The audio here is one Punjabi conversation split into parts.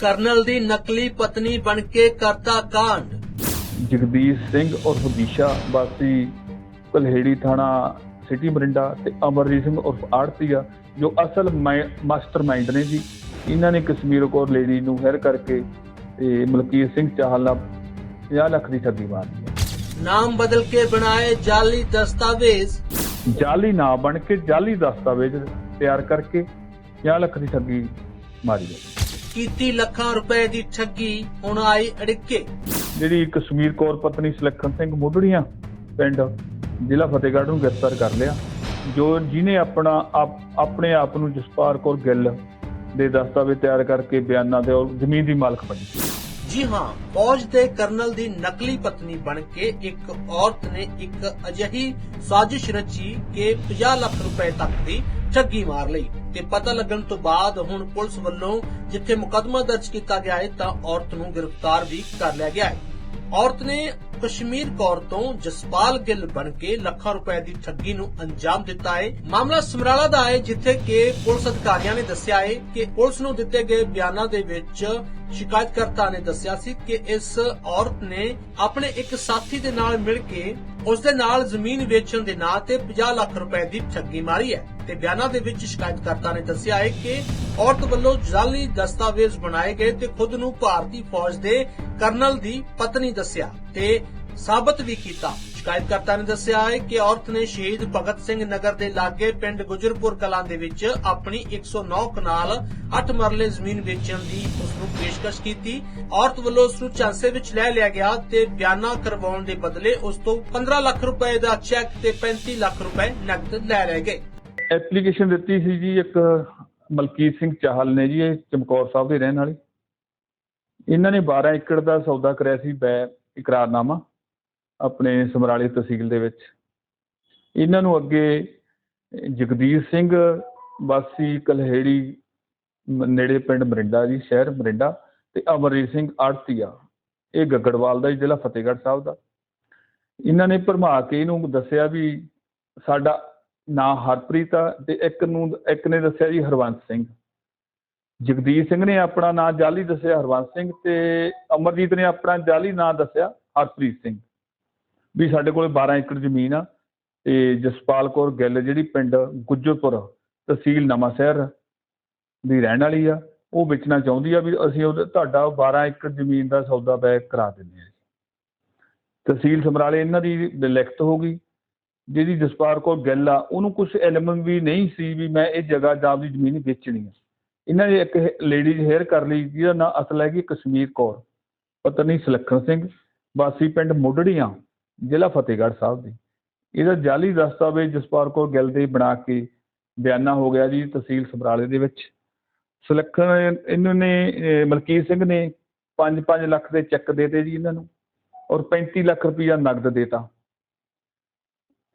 ਕਰਨਲ ਦੀ ਨਕਲੀ ਪਤਨੀ ਬਣ ਕੇ ਕਰਤਾ ਕਾਂਡ। ਜਗਦੀਸ਼ ਸਿੰਘ ਉਰਫ ਦੀਸ਼ਾ ਵਾਸੀ ਕਲਹੇੜੀ ਥਾਣਾ ਸਿਟੀ ਮਰਿੰਡਾ ਤੇ ਅਮਰਜੀਤ ਸਿੰਘ ਉਰਫ ਆੜਤੀਆ ਜੋ ਅਸਲ ਮਾਸਟਰਮਾਈਂਡ ਨੇ ਜੀ। ਇਹਨਾਂ ਨੇ ਕਸ਼ਮੀਰ ਕੌਰ ਲੇਡੀ ਨੂੰ ਹੈਰ ਕਰਕੇ ਤੇ ਮਲਕੀਤ ਸਿੰਘ ਚਾਹਲ ਨਾਲ 50 ਲੱਖ ਦੀ ਠੱਗੀ ਮਾਰੀ ਹੈ। ਨਾਮ ਬਦਲ ਕੇ ਬਣਾਏ ਜਾਲੀ ਦਸਤਾਵੇਜ਼। ਜਾਲੀ ਨਾ ਬਣ ਕੇ ਜਾਲੀ ਦਸਤਾਵੇਜ਼ ਤਿਆਰ ਕਰਕੇ 50 ਲੱਖ ਦੀ ਠੱਗੀ ਮਾਰੀ ਹੈ। ਕੀਤੀ ਲੱਖਾਂ ਰੁਪਏ ਦੀ ਠੱਗੀ ਹੁਣ ਆਈ ਅੜਿੱਕੇ। ਜਿਹੜੀ ਕਸ਼ਮੀਰ ਕੌਰ ਪਤਨੀ ਸੁਲੱਖਣ ਸਿੰਘ ਮੁੱਢੜੀਆਂ ਪਿੰਡ ਜ਼ਿਲ੍ਹਾ ਫਤਿਹਗੜ੍ਹ ਨੂੰ ਗ੍ਰਿਫਤਾਰ ਕਰ ਲਿਆ ਜੋ ਜਿਨੇ ਆਪਣਾ ਆਪ- ਆਪਣੇ ਆਪ ਨੂੰ ਜਸਪਾਲ ਕੌਰ ਗਿੱਲ ਦੇ ਦਸਤਾਵੇਜ਼ ਤਿਆਰ ਕਰਕੇ ਬਿਆਨਾਂ ਦੇ ਔਰ ਜ਼ਮੀਨ ਦੀ ਮਾਲਕ ਬਣੀ। ਜੀ ਹਾਂ ਫੌਜ ਦੇ ਕਰਨਲ ਦੀ ਨਕਲੀ ਪਤਨੀ ਬਣ ਕੇ ਇੱਕ ਔਰਤ ਨੇ ਇੱਕ ਅਜਿਹੀ ਸਾਜ਼ਿਸ਼ ਰਚੀ ਕਿ 50 ਲੱਖ ਰੁਪਏ ਤੱਕ ਦੀ ਠੱਗੀ ਮਾਰ ਲਈ ਤੇ ਪਤਾ ਲੱਗਣ ਤੋਂ ਬਾਅਦ ਹੁਣ ਪੁਲਿਸ ਵੱਲੋਂ ਜਿੱਥੇ ਮੁਕੱਦਮਾ ਦਰਜ ਕੀਤਾ ਗਿਆ ਹੈ ਤਾਂ ਔਰਤ ਨੂੰ ਗ੍ਰਿਫਤਾਰ ਵੀ ਕਰ ਲਿਆ ਗਿਆ ਹੈ। ਔਰਤ ਨੇ ਕਸ਼ਮੀਰ ਕੌਰ ਤੋਂ ਜਸਪਾਲ ਗਿੱਲ ਬਣ ਕੇ ਲੱਖਾਂ ਰੁਪਏ ਦੀ ਠੱਗੀ ਨੂੰ ਅੰਜਾਮ ਦਿੱਤਾ ਹੈ। ਮਾਮਲਾ ਸਮਰਾਲਾ ਦਾ ਹੈ, ਜਿੱਥੇ ਕਿ ਪੁਲਿਸ ਅਧਿਕਾਰੀਆਂ ਨੇ ਦੱਸਿਆ ਹੈ ਕਿ ਪੁਲਿਸ ਨੂੰ ਦਿੱਤੇ ਗਏ ਬਿਆਨਾਂ ਦੇ ਵਿੱਚ ਸ਼ਿਕਾਇਤਕਰਤਾ ਨੇ ਦੱਸਿਆ ਸੀ ਕਿ ਇਸ ਔਰਤ ਨੇ ਆਪਣੇ ਇੱਕ ਸਾਥੀ ਦੇ ਨਾਲ ਮਿਲ ਕੇ ਉਸ ਦੇ ਨਾਲ ਜ਼ਮੀਨ ਵੇਚਣ ਦੇ ਨਾਂ ਤੇ 50 ਲੱਖ ਰੁਪਏ ਦੀ ਠੱਗੀ ਮਾਰੀ ਹੈ। ਤੇ ਬਿਆਨਾਂ ਦੇ ਵਿੱਚ ਸ਼ਿਕਾਇਤਕਰਤਾ ਨੇ ਦੱਸਿਆ ਹੈ ਕਿ ਔਰਤ ਵੱਲੋਂ ਜਾਲੀ ਦਸਤਾਵੇਜ਼ ਬਣਾਏ ਗਏ ਤੇ ਖੁਦ ਨੂੰ ਭਾਰਤੀ ਫੌਜ ਦੇ ਕਰਨਲ ਦੀ ਪਤਨੀ ਦੱਸਿਆ ਤੇ ਸਾਬਤ ਵੀ ਕੀਤਾ। ਸ਼ਿਕਾਇਤਕਰਤਾ ਨੇ ਦੱਸਿਆ ਹੈ ਕਿ ਔਰਤ ਨੇ ਸ਼ਹੀਦ ਭਗਤ ਸਿੰਘ ਨਗਰ ਦੇ ਲਾਗੇ ਪਿੰਡ ਗੁਜਰਪੁਰ ਕਲਾਂ ਦੇ ਵਿੱਚ ਆਪਣੀ 109 ਕਨਾਲ 8 ਮਰਲੇ ਜ਼ਮੀਨ ਵੇਚਣ ਦੀ ਉਸ ਨੂੰ ਪੇਸ਼ਕਸ਼ ਕੀਤੀ। ਔਰਤ ਵੱਲੋਂ ਉਸ ਨੂੰ ਚਾਂਸੇ ਵਿੱਚ ਲੈ ਲਿਆ ਗਿਆ ਤੇ ਬਿਆਨਾ ਕਰਵਾਉਣ ਦੇ ਬਦਲੇ ਉਸ ਤੋਂ 15 ਲੱਖ ਰੁਪਏ ਦਾ ਚੈੱਕ ਤੇ 35 ਲੱਖ ਰੁਪਏ ਨਕਦ ਲੈ ਲਏ ਗਏ। ਐਪਲੀਕੇਸ਼ਨ ਦਿੱਤੀ ਸੀ ਜੀ ਇੱਕ ਮਲਕੀਤ ਸਿੰਘ ਚਾਹਲ ਨੇ ਜੀ ਇਹ ਚਮਕੌਰ ਸਾਹਿਬ ਦੇ ਰਹਿਣ ਵਾਲੇ। ਇਹਨਾਂ ਨੇ 12 ਏਕੜ ਦਾ ਸੌਦਾ ਕਰਿਆ ਸੀ ਬੈ ਇਕਰਾਰਨਾਮਾ ਆਪਣੇ ਸਮਰਾਲੇ ਤਹਿਸੀਲ ਦੇ ਵਿੱਚ। ਇਹਨਾਂ ਨੂੰ ਅੱਗੇ ਜਗਦੀਸ਼ ਸਿੰਘ ਵਾਸੀ ਕਲਹੇੜੀ ਨੇੜੇ ਪਿੰਡ ਮਰਿੰਡਾ ਜੀ ਸ਼ਹਿਰ ਮਰਿੰਡਾ ਤੇ ਅਮਰਜੀਤ ਸਿੰਘ ਆੜਤੀਆ ਇਹ ਗੱਗੜਵਾਲ ਦਾ ਜੀ, ਜ਼ਿਲ੍ਹਾ ਫਤਿਹਗੜ੍ਹ ਸਾਹਿਬ ਦਾ। ਇਹਨਾਂ ਨੇ ਭਰਮਾ ਕੇ ਇਹਨੂੰ ਦੱਸਿਆ ਵੀ ਸਾਡਾ ਨਾਂ ਹਰਪ੍ਰੀਤ ਆ ਤੇ ਇੱਕ ਨੂੰ ਇੱਕ ਨੇ ਦੱਸਿਆ ਜੀ ਹਰਵੰਸ ਸਿੰਘ। ਜਗਦੀਸ਼ ਸਿੰਘ ਨੇ ਆਪਣਾ ਨਾਂ ਜਾਲੀ ਦੱਸਿਆ, ਹਰਵੰਸ ਸਿੰਘ ਤੇ ਅਮਰਜੀਤ ਨੇ ਆਪਣਾ ਜਾਲੀ ਨਾਂ ਦੱਸਿਆ ਹਰਪ੍ਰੀਤ ਸਿੰਘ। ਵੀ ਸਾਡੇ ਕੋਲ 12 ਏਕੜ ਜ਼ਮੀਨ ਆ ਤੇ ਜਸਪਾਲ ਕੌਰ ਗਿੱਲ ਜਿਹੜੀ ਪਿੰਡ ਗੁੱਜਰਪੁਰ ਤਹਿਸੀਲ ਨਵਾਂ ਸ਼ਹਿਰ ਦੀ ਰਹਿਣ ਵਾਲੀ ਆ, ਉਹ ਵੇਚਣਾ ਚਾਹੁੰਦੀ ਆ ਵੀ ਅਸੀਂ ਉਹਦਾ ਤੁਹਾਡਾ 12 ਏਕੜ ਜ਼ਮੀਨ ਦਾ ਸੌਦਾ ਬੈਕ ਕਰਾ ਦਿੰਦੇ ਆ ਤਹਿਸੀਲ ਸਮਰਾਲੇ ਇਹਨਾਂ ਦੀ ਲਿਖਤ ਹੋ ਗਈ। ਜਿਹਦੀ ਜਸਪਾਲ ਕੌਰ ਗਿੱਲ ਆ, ਉਹਨੂੰ ਕੁਝ ਇਲਮ ਵੀ ਨਹੀਂ ਸੀ ਵੀ ਮੈਂ ਇਹ ਜਗ੍ਹਾ ਜਾਂ ਆਪਦੀ ਜ਼ਮੀਨ ਵੇਚਣੀ ਆ। ਇਹਨਾਂ ਨੇ ਇੱਕ ਲੇਡੀਜ਼ ਹੇਅਰ ਕਰ ਲਈ, ਜਿਹਦਾ ਨਾਂ ਅਸਲ ਹੈਗੀ ਕਸ਼ਮੀਰ ਕੌਰ, ਪਤਨੀ ਸੁਲੱਖਣ ਸਿੰਘ, ਵਾਸੀ ਪਿੰਡ ਮੁੱਢੜੀਆਂ, ਜ਼ਿਲ੍ਹਾ ਫਤਿਹਗੜ੍ਹ ਸਾਹਿਬ ਦੀ। ਇਹਦਾ ਜਾਲੀ ਦਸਤਾਵੇਜ਼ ਜਸਪਾਲ ਕੌਰ ਗਿੱਲ ਦੇ ਬਣਾ ਕੇ ਬਿਆਨਾ ਹੋ ਗਿਆ ਜੀ ਤਹਿਸੀਲ ਸਮਰਾਲੇ ਦੇ ਵਿੱਚ। ਸੁਲੱਖਣ ਇਹਨਾਂ ਨੇ ਮਲਕੀਤ ਸਿੰਘ ਨੇ 5-5 ਲੱਖ ਦੇ ਚੈੱਕ ਦੇਤੇ ਜੀ ਇਹਨਾਂ ਨੂੰ, ਔਰ 35 ਲੱਖ ਰੁਪਈਆ ਨਗਦ ਦੇਤਾ।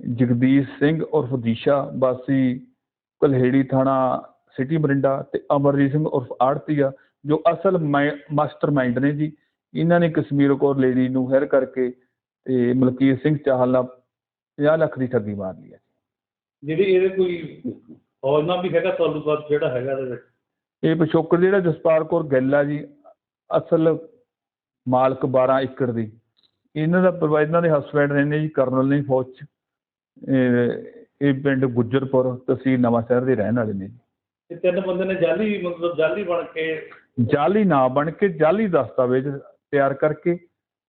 ਜਗਦੀਸ਼ ਸਿੰਘ ਉਰਫ ਦੀਸ਼ਾ ਵਾਸੀ ਕਲਹੇੜੀ ਥਾਣਾ ਸਿਟੀ ਮਰਿੰਡਾ ਤੇ ਅਮਰਜੀਤ ਸਿੰਘ ਉਰਫ ਆੜਤੀਆ ਜੋ ਅਸਲ ਮਾਸਟਰਮਾਈਂਡ ਨੇ ਜੀ। ਇਹਨਾਂ ਨੇ ਕਸ਼ਮੀਰ ਕੌਰ ਲੇਡੀ ਨੂੰ ਹੈਰ ਕਰਕੇ ਤੇ ਮਲਕੀਤ ਸਿੰਘ ਚਾਹਲ ਨਾਲ 50 ਲੱਖ ਦੀ ਠੱਗੀ ਮਾਰ ਲਈ ਹੈ। ਜਿਹੜੀ ਇਹਦੇ ਕੋਈ ਹੌਜਨਾ ਵੀ ਹੈਗਾ ਤਾਲੁਕਾਤ ਜਿਹੜਾ ਹੈਗਾ ਇਹਦੇ ਵਿੱਚ? ਇਹ ਪਿਛੋਕੜ ਜਿਹੜਾ ਜਸਪਾਲ ਕੌਰ ਗਿੱਲ ਆ ਜੀ ਅਸਲ ਮਾਲਕ 12 ਏਕੜ ਦੀ। ਇਹਨਾਂ ਦਾ ਇਹਨਾਂ ਦੇ ਹਸਬੈਂਡ ਰਹਿੰਦੇ ਜੀ ਕਰਨਲ ਨੇ ਫੌਜ ਚ। ਇਹ ਪਿੰਡ ਗੁੱਜਰਪੁਰ ਤਹਿਸੀਲ ਨਵਾਂ ਸ਼ਹਿਰ ਦੇ ਰਹਿਣ ਵਾਲੇ ਨੇ ਜੀ। ਇਹ ਤਿੰਨ ਬੰਦੇ ਨੇ ਜਾਲੀ ਮਤਲਬ ਜਾਲੀ ਬਣ ਕੇ ਜਾਲੀ ਨਾ ਬਣ ਕੇ ਜਾਲੀ ਦਸਤਾਵੇਜ਼ ਤਿਆਰ ਕਰਕੇ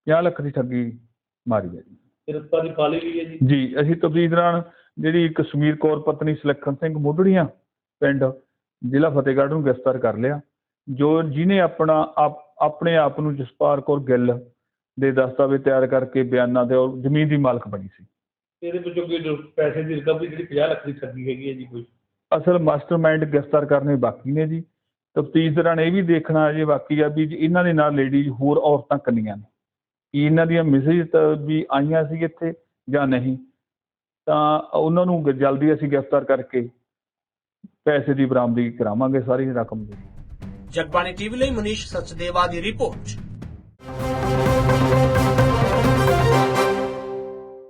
50 ਲੱਖ ਦੀ ਠੱਗੀ ਮਾਰੀ ਹੈ ਜੀ। ਗ੍ਰਿਫਤਾਰੀ ਪਾ ਲਈ ਗਈ ਹੈ ਜੀ। ਜੀ ਅਸੀਂ ਤਫਸੀਲ ਦੌਰਾਨ ਜਿਹੜੀ ਕਸ਼ਮੀਰ ਕੌਰ ਪਤਨੀ ਸੁਲੱਖਣ ਸਿੰਘ ਮੁੱਢੜੀਆਂ ਪਿੰਡ ਜ਼ਿਲ੍ਹਾ ਫਤਿਹਗੜ੍ਹ ਨੂੰ ਗ੍ਰਿਫਤਾਰ ਕਰ ਲਿਆ ਜੋ ਜਿਨੇ ਆਪਣਾ ਆਪ- ਆਪਣੇ ਆਪ ਨੂੰ ਜਸਪਾਲ ਕੌਰ ਗਿੱਲ ਦੇ ਦਸਤਾਵੇਜ਼ ਤਿਆਰ ਕਰਕੇ ਬਿਆਨਾਂ ਦੇ ਔਰ ਜ਼ਮੀਨ ਦੀ ਮਾਲਕ ਬਣੀ ਸੀ। ਇਹਦੇ ਵਿੱਚੋਂ ਕੋਈ ਜੋ ਪੈਸੇ ਦੀ ਰਿਕਵਰੀ ਜਿਹੜੀ 50 ਲੱਖ ਦੀ ਠੱਗੀ ਹੈਗੀ ਹੈ ਜੀ ਕੋਈ। ਅਸਲ ਮਾਸਟਰਮਾਈਂਡ ਗ੍ਰਿਫਤਾਰ ਕਰਨੇ ਬਾਕੀ ਨੇ ਜੀ। ਤਫਤੀਸ਼ ਦੌਰਾਨ ਇਹ ਵੀ ਦੇਖਣਾ ਜੇ ਬਾਕੀ ਆ ਵੀ ਜੇ ਇਹਨਾਂ ਦੇ ਨਾਲ ਲੇਡੀਜ਼ ਹੋਰ ਔਰਤਾਂ ਕੰਨੀਆਂ ਨੇ। ਕੀ ਇਹਨਾਂ ਦੀਆਂ ਮੈਸੇਜ ਤਾਂ ਵੀ ਆਈਆਂ ਸੀ ਇੱਥੇ ਜਾਂ ਨਹੀਂ? ਤਾਂ ਉਹਨਾਂ ਨੂੰ ਗ- ਜਲਦੀ ਅਸੀਂ ਗ੍ਰਿਫਤਾਰ ਕਰਕੇ ਪੈਸੇ ਦੀ ਬਰਾਮਦਗੀ ਕਰਾਵਾਂਗੇ ਸਾਰੀ ਰਕਮ ਦੀ। ਜਗਬਾਣੀ ਟੀਵੀ ਲਈ ਮਨੀਸ਼ ਸਚਦੇਵਾ ਦੀ ਰਿਪੋਰਟ।